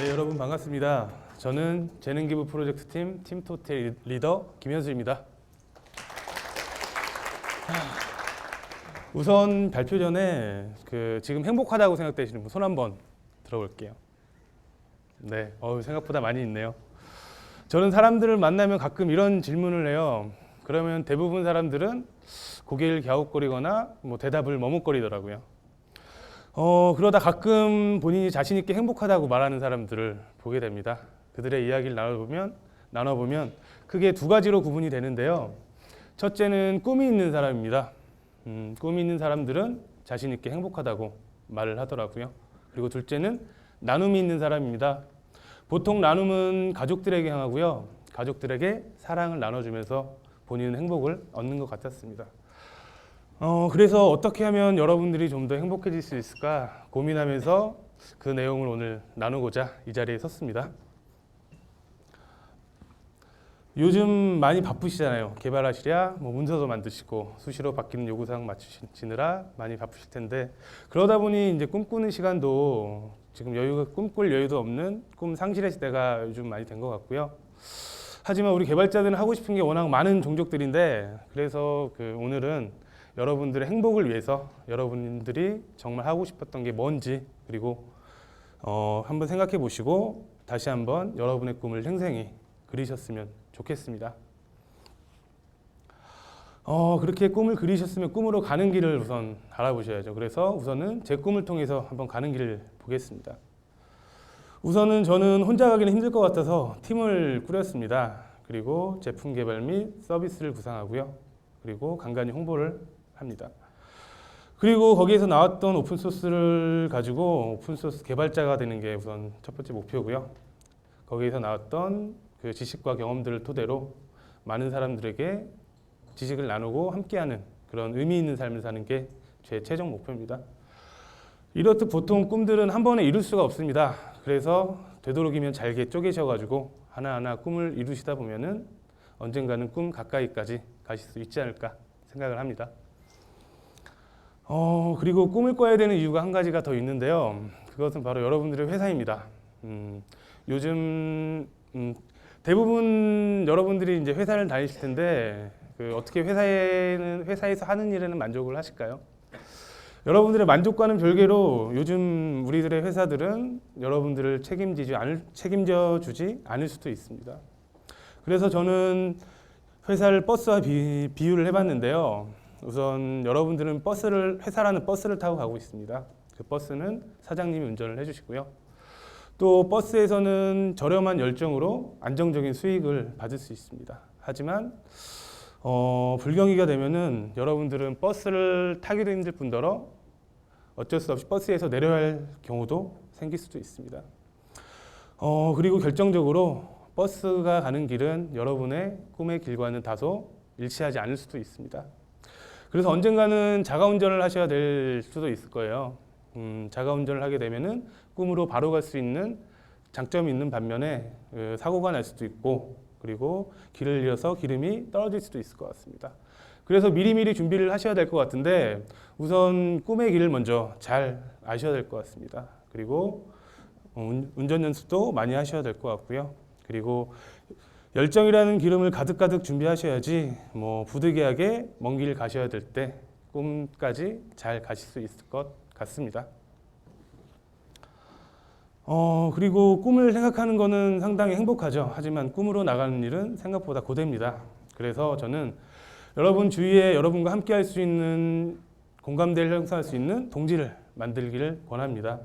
네, 여러분 반갑습니다. 저는 재능기부 프로젝트 팀 팀토텔 리더 김현수입니다. 우선 발표 전에 그 지금 행복하다고 생각되시는 분 손 한번 들어볼게요. 네, 어 생각보다 많이 있네요. 저는 사람들을 만나면 가끔 이런 질문을 해요. 그러면 대부분 사람들은 고개를 갸웃거리거나 뭐 대답을 머뭇거리더라고요. 어, 그러다 가끔 본인이 자신 있게 행복하다고 말하는 사람들을 보게 됩니다. 그들의 이야기를 나눠보면 나눠보면 크게 두 가지로 구분이 되는데요. 첫째는 꿈이 있는 사람입니다. 음, 꿈이 있는 사람들은 자신 있게 행복하다고 말을 하더라고요. 그리고 둘째는 나눔이 있는 사람입니다. 보통 나눔은 가족들에게 향하고요. 가족들에게 사랑을 나눠주면서 본인은 행복을 얻는 것 같았습니다. 어, 그래서 어떻게 하면 여러분들이 좀 더 행복해질 수 있을까 고민하면서 그 내용을 오늘 나누고자 이 자리에 섰습니다. 요즘 많이 바쁘시잖아요. 개발하시랴, 뭐 문서도 만드시고 수시로 바뀌는 요구사항 맞추시느라 많이 바쁘실 텐데 그러다 보니 이제 꿈꾸는 시간도 지금 여유가 꿈꿀 여유도 없는 꿈 상실의 시대가 요즘 많이 된 것 같고요. 하지만 우리 개발자들은 하고 싶은 게 워낙 많은 종족들인데 그래서 그 오늘은 여러분들의 행복을 위해서 여러분들이 정말 하고 싶었던 게 뭔지 그리고 어, 한번 생각해 보시고 다시 한번 여러분의 꿈을 생생히 그리셨으면 좋겠습니다. 어, 그렇게 꿈을 그리셨으면 꿈으로 가는 길을 우선 알아보셔야죠. 그래서 우선은 제 꿈을 통해서 한번 가는 길을 보겠습니다. 우선은 저는 혼자 가기는 힘들 것 같아서 팀을 꾸렸습니다. 그리고 제품 개발 및 서비스를 구상하고요. 그리고 간간히 홍보를 합니다. 그리고 거기에서 나왔던 오픈 소스를 가지고 오픈 소스 개발자가 되는 게 우선 첫 번째 목표고요. 거기에서 나왔던 그 지식과 경험들을 토대로 많은 사람들에게 지식을 나누고 함께하는 그런 의미 있는 삶을 사는 게 제 최종 목표입니다. 이렇듯 보통 꿈들은 한 번에 이룰 수가 없습니다. 그래서 되도록이면 잘게 쪼개셔가지고 하나하나 꿈을 이루시다 보면은 언젠가는 꿈 가까이까지 가실 수 있지 않을까 생각을 합니다. 어, 그리고 꿈을 꿔야 되는 이유가 한 가지가 더 있는데요. 그것은 바로 여러분들의 회사입니다. 음, 요즘 음, 대부분 여러분들이 이제 회사를 다니실 텐데 그 어떻게 회사에는 회사에서 하는 일에는 만족을 하실까요? 여러분들의 만족과는 별개로 요즘 우리들의 회사들은 여러분들을 책임지지 않을 책임져 주지 않을 수도 있습니다. 그래서 저는 회사를 버스와 비, 비유를 해봤는데요. 우선 여러분들은 버스를 회사라는 버스를 타고 가고 있습니다. 그 버스는 사장님이 운전을 해주시고요. 또 버스에서는 저렴한 열정으로 안정적인 수익을 받을 수 있습니다. 하지만 어, 불경기가 되면은 여러분들은 버스를 타기도 힘들 뿐더러 어쩔 수 없이 버스에서 내려야 할 경우도 생길 수도 있습니다. 어, 그리고 결정적으로 버스가 가는 길은 여러분의 꿈의 길과는 다소 일치하지 않을 수도 있습니다. 그래서 언젠가는 자가 운전을 하셔야 될 수도 있을 거예요. 음, 자가 운전을 하게 되면은 꿈으로 바로 갈 수 있는 장점이 있는 반면에 그, 사고가 날 수도 있고 그리고 길을 잃어서 기름이 떨어질 수도 있을 것 같습니다. 그래서 미리미리 준비를 하셔야 될 것 같은데 우선 꿈의 길을 먼저 잘 아셔야 될 것 같습니다. 그리고 어, 운- 운전 연습도 많이 하셔야 될 것 같고요. 그리고 열정이라는 기름을 가득가득 준비하셔야지 뭐 부득이하게 먼 길 가셔야 될 때 꿈까지 잘 가실 수 있을 것 같습니다. 어, 그리고 꿈을 생각하는 거는 상당히 행복하죠. 하지만 꿈으로 나가는 일은 생각보다 고됩니다. 그래서 저는 여러분 주위에 여러분과 함께 할 수 있는 공감대를 형성할 수 있는 동지를 만들기를 권합니다.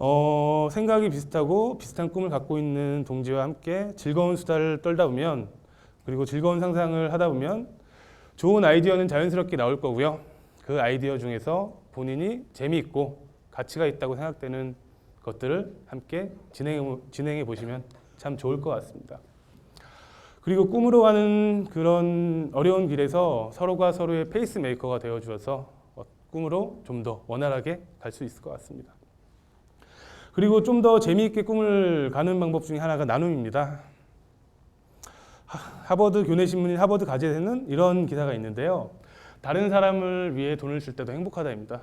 어, 생각이 비슷하고 비슷한 꿈을 갖고 있는 동지와 함께 즐거운 수다를 떨다 보면 그리고 즐거운 상상을 하다 보면 좋은 아이디어는 자연스럽게 나올 거고요. 그 아이디어 중에서 본인이 재미있고 가치가 있다고 생각되는 것들을 함께 진행해, 진행해 보시면 참 좋을 것 같습니다. 그리고 꿈으로 가는 그런 어려운 길에서 서로가 서로의 페이스메이커가 되어 주어서 어, 꿈으로 좀 더 원활하게 갈 수 있을 것 같습니다. 그리고 좀 더 재미있게 꿈을 가는 방법 중에 하나가 나눔입니다. 하- 하버드 교내 신문인 하버드 가젯에는 이런 기사가 있는데요. 다른 사람을 위해 돈을 줄 때도 행복하다입니다.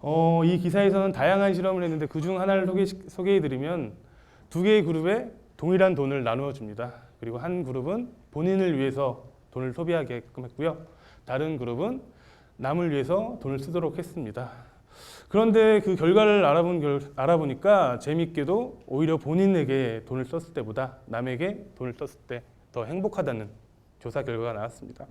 어, 이 기사에서는 다양한 실험을 했는데 그 중 하나를 소개, 소개해드리면 두 개의 그룹에 동일한 돈을 나누어 줍니다. 그리고 한 그룹은 본인을 위해서 돈을 소비하게끔 했고요. 다른 그룹은 남을 위해서 돈을 쓰도록 했습니다. 그런데 그 결과를 알아본 결, 알아보니까 재밌게도 오히려 본인에게 돈을 썼을 때보다 남에게 돈을 썼을 때 더 행복하다는 조사 결과가 나왔습니다.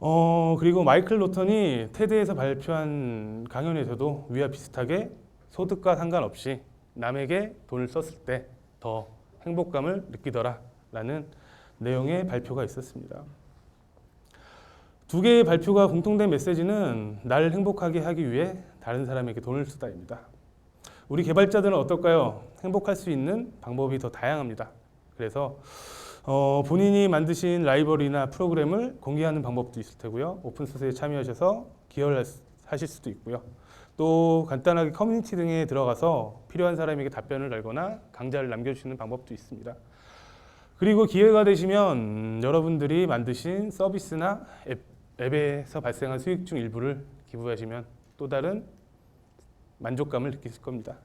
어, 그리고 마이클 노턴이 테드에서 발표한 강연에서도 위와 비슷하게 소득과 상관없이 남에게 돈을 썼을 때 더 행복감을 느끼더라라는 내용의 발표가 있었습니다. 두 개의 발표가 공통된 메시지는 날 행복하게 하기 위해 다른 사람에게 돈을 쓰다입니다. 우리 개발자들은 어떨까요? 행복할 수 있는 방법이 더 다양합니다. 그래서 어, 본인이 만드신 라이브러리나 프로그램을 공개하는 방법도 있을 테고요. 오픈소스에 참여하셔서 기여를 하실 수도 있고요. 또 간단하게 커뮤니티 등에 들어가서 필요한 사람에게 답변을 달거나 강좌를 남겨주시는 방법도 있습니다. 그리고 기회가 되시면 음, 여러분들이 만드신 서비스나 앱, 앱에서 발생한 수익 중 일부를 기부하시면 또 다른 만족감을 느끼실 겁니다.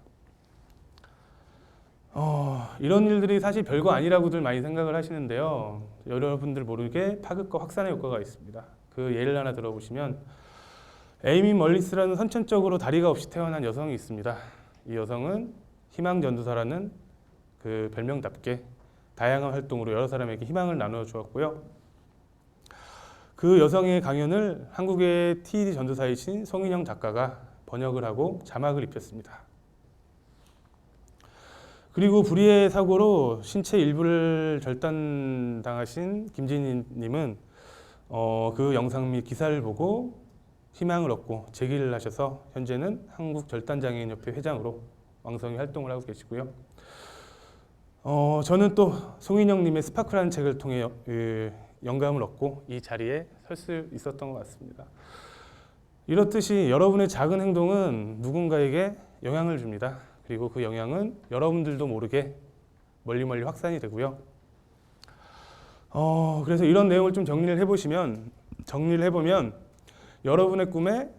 어, 이런 일들이 사실 별거 아니라고들 많이 생각을 하시는데요. 여러분들 모르게 파급과 확산의 효과가 있습니다. 그 예를 하나 들어보시면 에이미 멀리스라는 선천적으로 다리가 없이 태어난 여성이 있습니다. 이 여성은 희망 전도사라는 그 별명답게 다양한 활동으로 여러 사람에게 희망을 나누어 주었고요. 그 여성의 강연을 한국의 TED 전도사이신 송인영 작가가 번역을 하고 자막을 입혔습니다. 그리고 불의의 사고로 신체 일부를 절단당하신 김진희님은 어, 그 영상 및 기사를 보고 희망을 얻고 재기를 하셔서 현재는 한국 절단장애인협회 회장으로 왕성히 활동을 하고 계시고요. 어, 저는 또 송인영님의 스파크라는 책을 통해 여- 그 영감을 얻고 이 자리에 설 수 있었던 것 같습니다. 이렇듯이 여러분의 작은 행동은 누군가에게 영향을 줍니다. 그리고 그 영향은 여러분들도 모르게 멀리 멀리 확산이 되고요. 어, 그래서 이런 내용을 좀 정리를 해보시면 정리를 해보면 여러분의 꿈에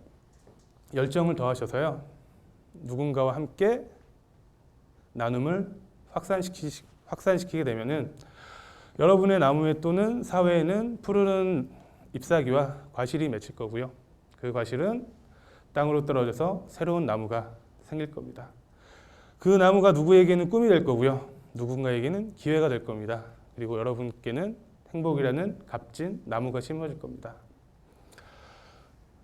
열정을 더하셔서요 누군가와 함께 나눔을 확산시키, 확산시키게 되면은 여러분의 나무에 또는 사회에는 푸르른 잎사귀와 과실이 맺힐 거고요. 그 과실은 땅으로 떨어져서 새로운 나무가 생길 겁니다. 그 나무가 누구에게는 꿈이 될 거고요. 누군가에게는 기회가 될 겁니다. 그리고 여러분께는 행복이라는 값진 나무가 심어질 겁니다.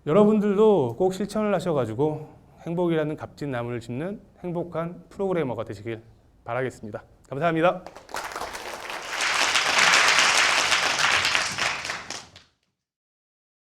여러분들도 꼭 실천을 하셔가지고 행복이라는 값진 나무를 심는 행복한 프로그래머가 되시길 바라겠습니다. 감사합니다.